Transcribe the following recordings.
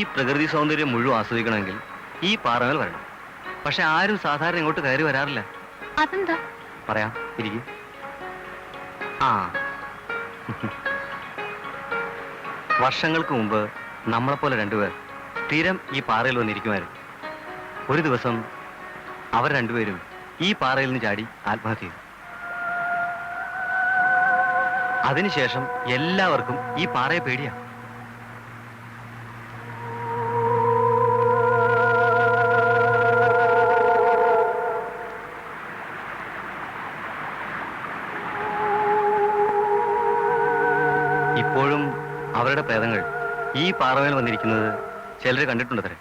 ഈ പ്രകൃതി സൗന്ദര്യം മുഴുവൻ ആസ്വദിക്കണമെങ്കിൽ ഈ പാറകൾ വരണം. പക്ഷെ ആരും സാധാരണ ഇങ്ങോട്ട് കയറി വരാറില്ല. അതെന്താ? പറയാ ഇരിക്കും. ആ. വർഷങ്ങൾക്ക് മുമ്പ് നമ്മളെപ്പോലെ രണ്ടുപേർ സ്ഥിരം ഈ പാറയിൽ വന്നിരിക്കുമായിരുന്നു. ഒരു ദിവസം അവർ രണ്ടുപേരും ഈ പാറയിൽ നിന്ന് ചാടി ആത്മഹത്യ ചെയ്തു. അതിനുശേഷം എല്ലാവർക്കും ഈ പാറയെ പേടിയാ. അവരുടെ പ്രേതങ്ങൾ ഈ പാറമേൽ വന്നിരിക്കുന്നത് ചിലർ കണ്ടിട്ടുണ്ടത്രേ.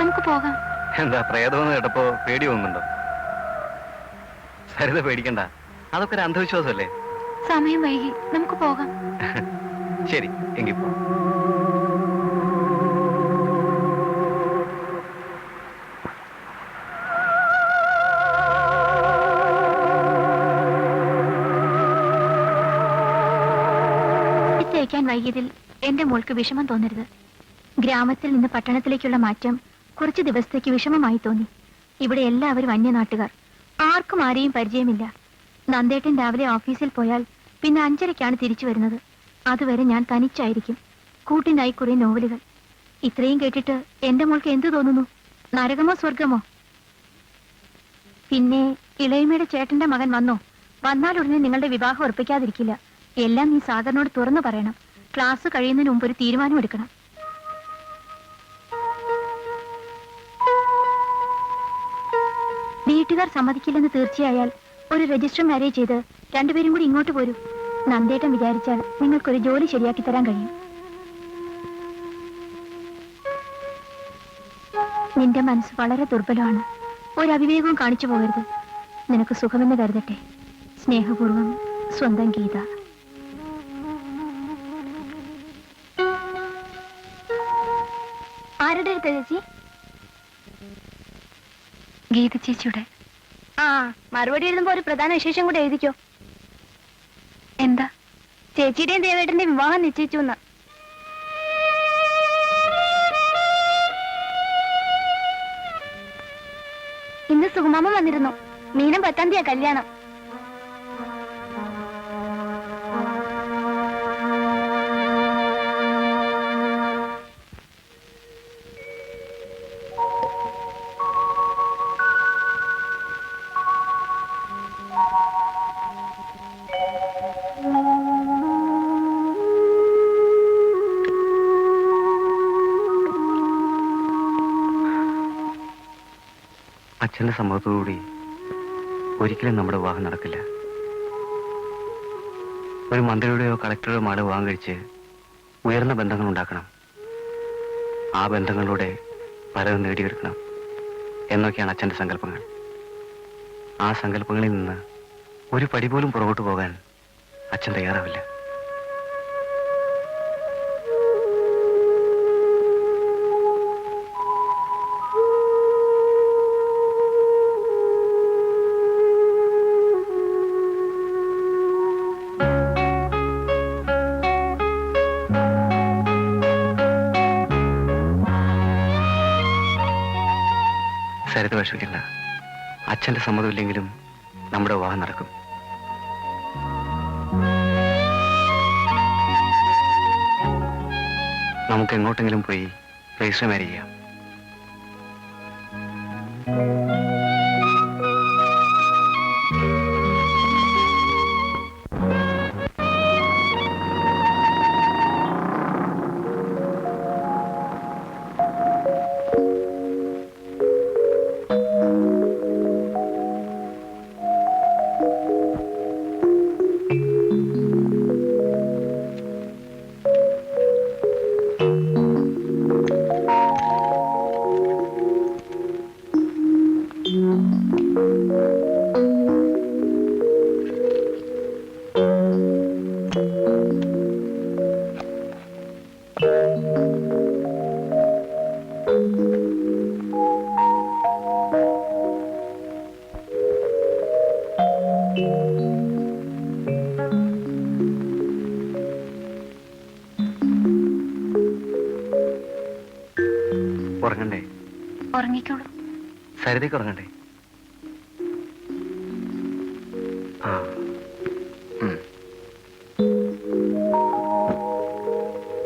നമുക്ക് പോകാം. എന്താ പ്രേതമെന്ന് കേട്ടപ്പോ പേടി തോന്നുന്നുണ്ടോ? സരിത പേടിക്കണ്ട. അതൊക്കെ ഒരു അന്ധവിശ്വാസമല്ലേ? സമയം വൈകി. നമുക്ക് പോകാം. ശരി എങ്കിൽ പോ. തേക്കാൻ വൈകിയതിൽ എന്റെ മോൾക്ക് വിഷമം തോന്നരുത്. ഗ്രാമത്തിൽ നിന്ന് പട്ടണത്തിലേക്കുള്ള മാറ്റം കുറച്ച് ദിവസത്തേക്ക് വിഷമമായി തോന്നി. ഇവിടെ എല്ലാവരും അന്യനാട്ടുകാർ. ആർക്കും ആരെയും പരിചയമില്ല. നന്ദേട്ടൻ രാവിലെ ഓഫീസിൽ പോയാൽ പിന്നെ അഞ്ചരയ്ക്കാണ് തിരിച്ചു വരുന്നത്. അതുവരെ ഞാൻ തനിച്ചായിരിക്കും. കൂട്ടിനായി കുറെ നോവലുകൾ. ഇത്രയും കേട്ടിട്ട് എന്റെ മോൾക്ക് എന്തു തോന്നുന്നു? നരകമോ സ്വർഗമോ? പിന്നെ ഇളയമയുടെ ചേട്ടന്റെ മകൻ വന്നോ? വന്നാൽ ഉടനെ നിങ്ങളുടെ വിവാഹം ഉറപ്പിക്കാതിരിക്കില്ല. എല്ലാം നീ സാഗറിനോട് തുറന്നു പറയണം. ക്ലാസ് കഴിയുന്നതിന് മുമ്പ് ഒരു തീരുമാനം എടുക്കണം. വീട്ടുകാർ സമ്മതിക്കില്ലെന്ന് തീർച്ചയായാൽ ഒരു രജിസ്റ്റർ മാരേജ് ചെയ്ത് രണ്ടുപേരും കൂടി ഇങ്ങോട്ട് പോരൂ. നന്ദേട്ടൻ വിചാരിച്ചാൽ നിങ്ങൾക്കൊരു ജോലി ശരിയാക്കി തരാൻ കഴിയും. നിന്റെ മനസ്സ് വളരെ ദുർബലമാണ്. ഒരു അവിവേകവും കാണിച്ചു പോകരുത്. നിനക്ക് സുഖമെന്ന് കരുതട്ടെ. സ്നേഹപൂർവം സ്വന്തം ഗീത. അടുത്ത ചേച്ചി? ഗീത ചേച്ചിയുടെ. ആ മറുപടി എഴുതുമ്പോ ഒരു പ്രധാന വിശേഷം കൂടെ എഴുതിക്കോ. എന്താ? ചേച്ചിയുടെയും ദേവേട്ടന്റെയും വിവാഹം നിശ്ചയിച്ചു എന്ന് ഇന്ന് സുകുമാമ വന്നിരുന്നു. മീനം പത്താം തീയതി കല്യാണം. അച്ഛന്റെ സമ്മതത്തോടുകൂടി ഒരിക്കലും നമ്മുടെ വിവാഹം നടക്കില്ല. ഒരു മന്ത്രിയുടെയോ കളക്ടറുടെയോ മാല വിവാഹം കഴിച്ച് ഉയർന്ന ബന്ധങ്ങൾ ഉണ്ടാക്കണം. ആ ബന്ധങ്ങളിലൂടെ പലതും നേടിയെടുക്കണം എന്നൊക്കെയാണ് അച്ഛന്റെ സങ്കല്പങ്ങൾ. ആ സങ്കല്പങ്ങളിൽ നിന്ന് ഒരു പടി പോലും പുറകോട്ട് പോകാൻ അച്ഛൻ തയ്യാറാവില്ല. സരിത വിഷമിക്കണ്ട. അച്ഛന്റെ സമ്മതമില്ലെങ്കിലും നമ്മുടെ വിവാഹം നടക്കും. നമുക്ക് എങ്ങോട്ടെങ്കിലും പോയി രജിസ്റ്റർ മാരേജ് ചെയ്യാം. ഉറങ്ങിക്കോളൂ. സരിതയ്ക്ക് ഉറങ്ങണ്ടേ? ആ.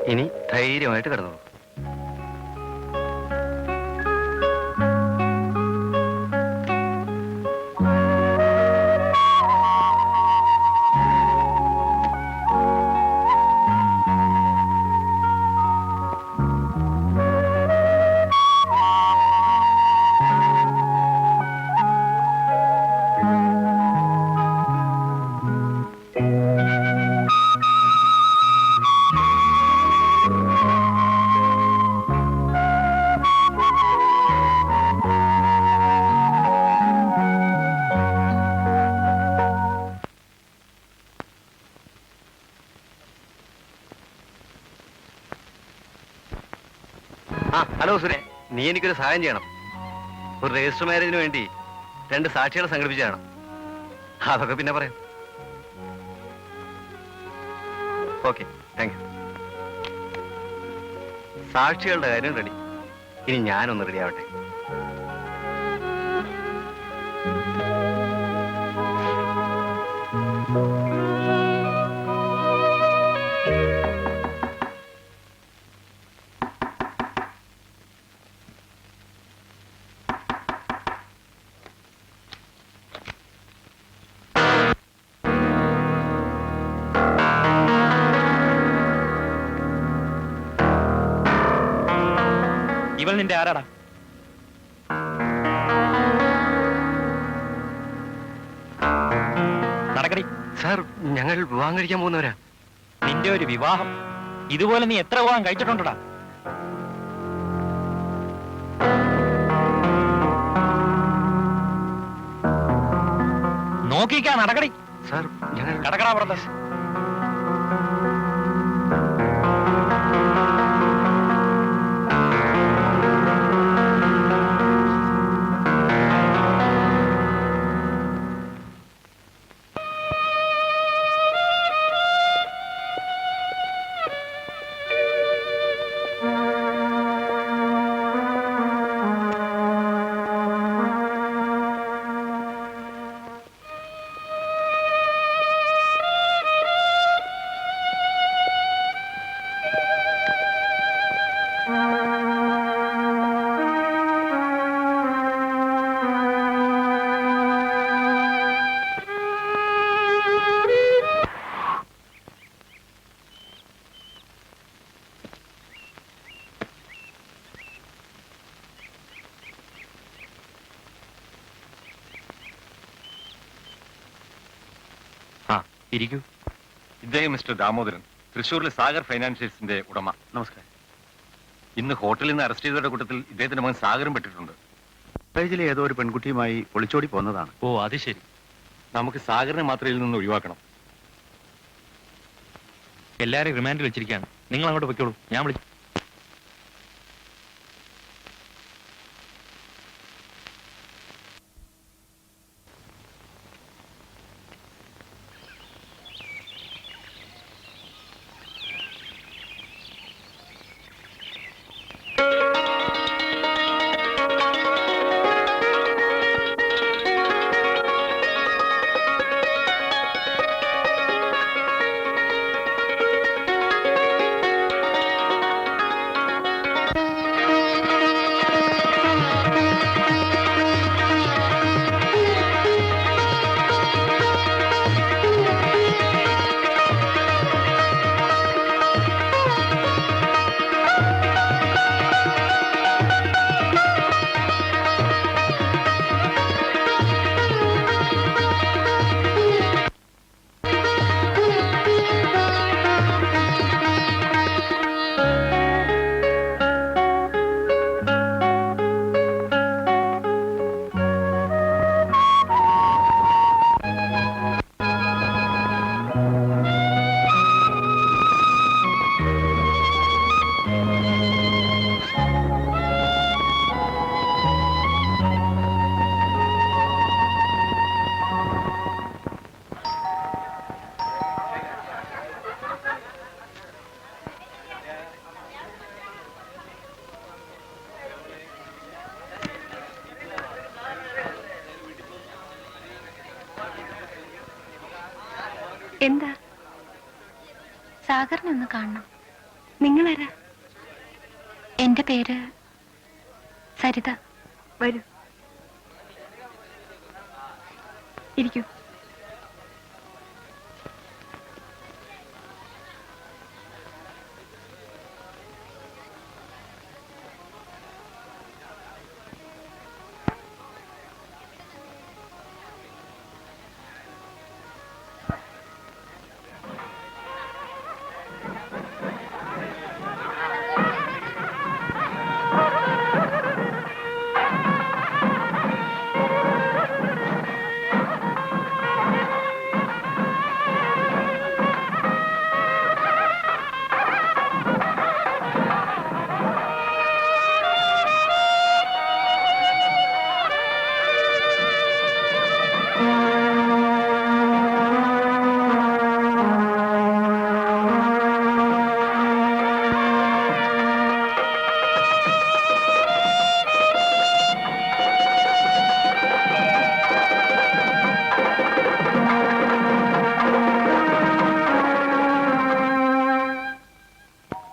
ഇനി ധൈര്യമായിട്ട് കിടന്നോളൂ. ഹലോ സുരേ നീ എനിക്കൊരു സഹായം ചെയ്യണം. ഒരു രജിസ്റ്റർ മാരേജിന് വേണ്ടി രണ്ട് സാക്ഷികളെ സംഘടിപ്പിച്ചതാണ് അതൊക്കെ പിന്നെ പറയാം. ഓക്കെ താങ്ക് യു സാക്ഷികളുടെ കാര്യം റെഡി ഇനി ഞാനൊന്ന് റെഡി ആവട്ടെ. ഇവൾ നിന്റെ ആരാടാ? നടക്കടി. സാർ ഞങ്ങൾ വിവാഹം കഴിക്കാൻ പോകുന്നവരാ. നിന്റെ ഒരു വിവാഹം. ഇതുപോലെ നീ എത്ര വിവാഹം കഴിച്ചിട്ടുണ്ടടാ? നോക്കിക്കാ നടക്കടി. സാർ ഞങ്ങൾ കടക്കടാ പുറത്ത്. ഇരിക്കൂ. ഇദ്ദേഹം മിസ്റ്റർ ദാമോദരൻ. തൃശ്ശൂരിലെ സാഗർ ഫൈനാൻഷ്യൽസിന്റെ ഉടമ. നമസ്കാരം. ഇന്ന് ഹോട്ടലിൽ നിന്ന് അറസ്റ്റ് ചെയ്തവരുടെ കൂട്ടത്തിൽ ഇദ്ദേഹത്തിന്റെ മകൻ സാഗറും പെട്ടിട്ടുണ്ട്. കോളേജിലെ ഏതോ ഒരു പെൺകുട്ടിയുമായി ഒളിച്ചോടി പോന്നതാണ്. ഓ അത് ശരി. നമുക്ക് സാഗറിനെ മാത്രം ഇതിൽ നിന്ന് ഒഴിവാക്കണം. എല്ലാരും റിമാൻഡിൽ വെച്ചിരിക്കുകയാണ്. നിങ്ങൾ അങ്ങോട്ട് പൊയ്ക്കോളൂ. ഞാൻ വിളിച്ചു എന്താ? സാഗറിനെ ഒന്ന് കാണണം. നിങ്ങളാരാ? എന്റെ പേര് സരിത. വരൂ. ഇരിക്കൂ.